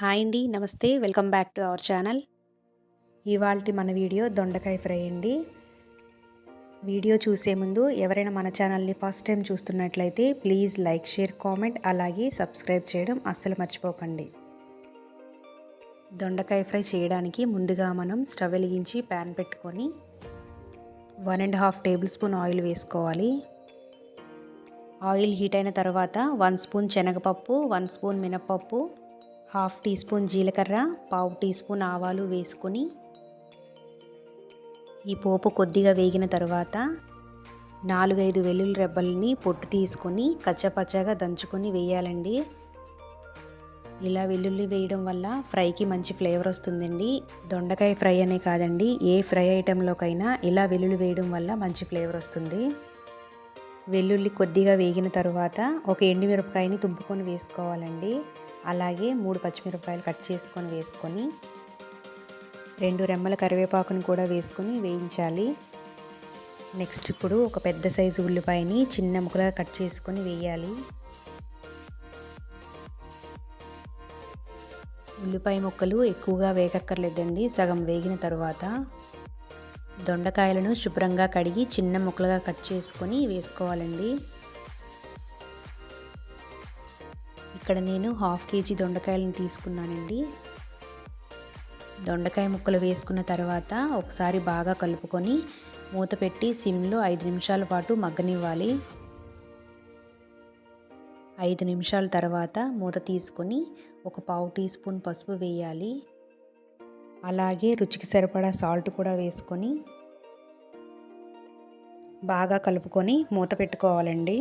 Hi అండి నమస్తే. Welcome back to our channel. ఇవాళ మన వీడియో దొండకాయ ఫ్రై అండి. వీడియో చూసే ముందు ఎవరైనా మన ఛానల్ని ఫస్ట్ టైం చూస్తున్నట్లయితే ప్లీజ్ లైక్ షేర్ కామెంట్ అలాగే సబ్స్క్రైబ్ చేయడం అస్సలు మర్చిపోకండి. దొండకాయ ఫ్రై చేయడానికి ముందుగా మనం స్టవ్ వెలిగించి ప్యాన్ పెట్టుకొని one and half tablespoon oil వేసుకోవాలి. ఆయిల్ హీట్ అయిన తర్వాత వన్ స్పూన్ శనగపప్పు వన్ స్పూన్ మినపప్పు హాఫ్ టీ స్పూన్ జీలకర్ర పావు టీ స్పూన్ ఆవాలు వేసుకొని ఈ పోపు కొద్దిగా వేగిన తర్వాత నాలుగైదు వెల్లుల్లి రెబ్బల్ని పొట్టు తీసుకొని కచ్చపచ్చగా దంచుకొని వేయాలండి. ఇలా వెల్లుల్లి వేయడం వల్ల ఫ్రైకి మంచి ఫ్లేవర్ వస్తుందండి. దొండకాయ ఫ్రై అనే కాదండి ఏ ఫ్రై ఐటెంలోకైనా ఇలా వెల్లుల్లి వేయడం వల్ల మంచి ఫ్లేవర్ వస్తుంది. వెల్లుల్లి కొద్దిగా వేగిన తర్వాత ఒక ఎండుమిరపకాయని తుంపుకొని వేసుకోవాలండి. అలాగే మూడు పచ్చిమిరపకాయలు కట్ చేసుకొని వేసుకొని రెండు రెమ్మల కరివేపాకును కూడా వేసుకొని వేయించాలి. నెక్స్ట్ ఇప్పుడు ఒక పెద్ద సైజు ఉల్లిపాయని చిన్న ముక్కలుగా కట్ చేసుకొని వేయాలి. ఉల్లిపాయ ముక్కలు ఎక్కువగా వేగక్కర్లేదండి సగం వేగిన తర్వాత. దొండకాయలను శుభ్రంగా కడిగి చిన్న ముక్కలుగా కట్ చేసుకొని వేసుకోవాలండి. ఇక్కడ నేను హాఫ్ కేజీ దొండకాయలను తీసుకున్నానండి. దొండకాయ ముక్కలు వేసుకున్న తర్వాత ఒకసారి బాగా కలుపుకొని మూత పెట్టి సిమ్లో ఐదు నిమిషాల పాటు మగ్గనివ్వాలి. ఐదు నిమిషాల తర్వాత మూత తీసుకొని ఒక పావు టీ స్పూన్ పసుపు వేయాలి. అలాగే రుచికి సరిపడా సాల్ట్ కూడా వేసుకొని బాగా కలుపుకొని మూత పెట్టుకోవాలండి.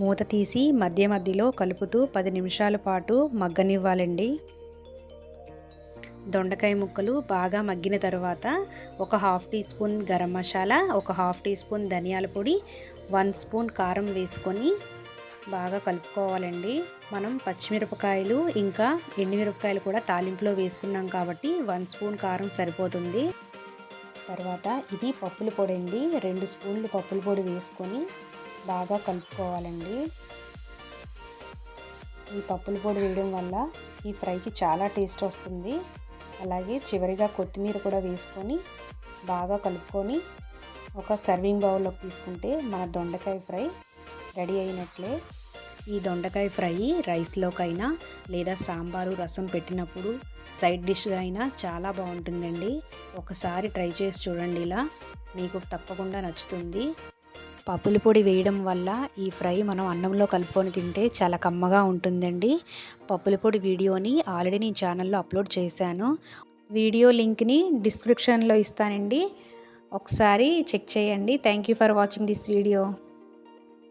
మూత తీసి మధ్య మధ్యలో కలుపుతూ పది నిమిషాల పాటు మగ్గనివ్వాలండి. దొండకాయ ముక్కలు బాగా మగ్గిన తర్వాత ఒక half teaspoon garam masala ఒక హాఫ్ టీ స్పూన్ ధనియాల పొడి వన్ స్పూన్ కారం వేసుకొని బాగా కలుపుకోవాలండి. మనం పచ్చిమిరపకాయలు ఇంకా ఎండుమిరపకాయలు కూడా తాలింపులో వేసుకున్నాం కాబట్టి వన్ స్పూన్ కారం సరిపోతుంది. తర్వాత ఇది పప్పుల పొడి అండి. రెండు స్పూన్లు పప్పుల పొడి వేసుకొని బాగా కలుపుకోవాలండి. ఈ పప్పుల పొడి వేయడం వల్ల ఈ ఫ్రైకి చాలా టేస్ట్ వస్తుంది. అలాగే చివరిగా కొత్తిమీర కూడా వేసుకొని బాగా కలుపుకొని ఒక సర్వింగ్ బౌల్లోకి తీసుకుంటే మన దొండకాయ ఫ్రై రెడీ అయినట్లే. ఈ దొండకాయ ఫ్రై రైస్లోకైనా లేదా సాంబారు రసం పెట్టినప్పుడు సైడ్ డిష్గా అయినా చాలా బాగుంటుందండి. ఒకసారి ట్రై చేసి చూడండి ఇలా. మీకు తప్పకుండా నచ్చుతుంది. పప్పుల పొడి వేయడం వల్ల ఈ ఫ్రై మనం అన్నంలో కలుపుకొని తింటే చాలా కమ్మగా ఉంటుందండి. పప్పుల పొడి వీడియోని ఆల్రెడీ నేను ఛానల్లో అప్లోడ్ చేశాను. వీడియో లింక్ని డిస్క్రిప్షన్లో ఇస్తానండి. ఒకసారి చెక్ చేయండి. Thank you for watching this video.